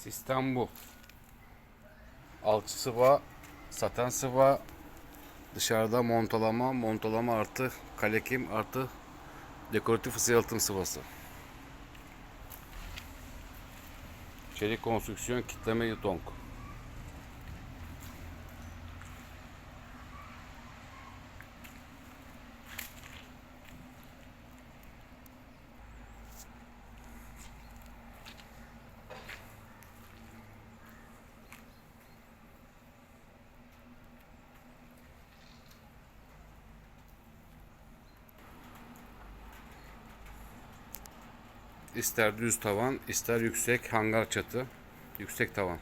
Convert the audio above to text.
Sistem bu. Alçı sıva, saten sıva, dışarıda montalama, montalama artı kalekim artı dekoratif ısı yalıtım sıvası. Çelik konstrüksiyon kitleme yutonk. İster düz tavan, ister yüksek hangar çatı, yüksek tavan.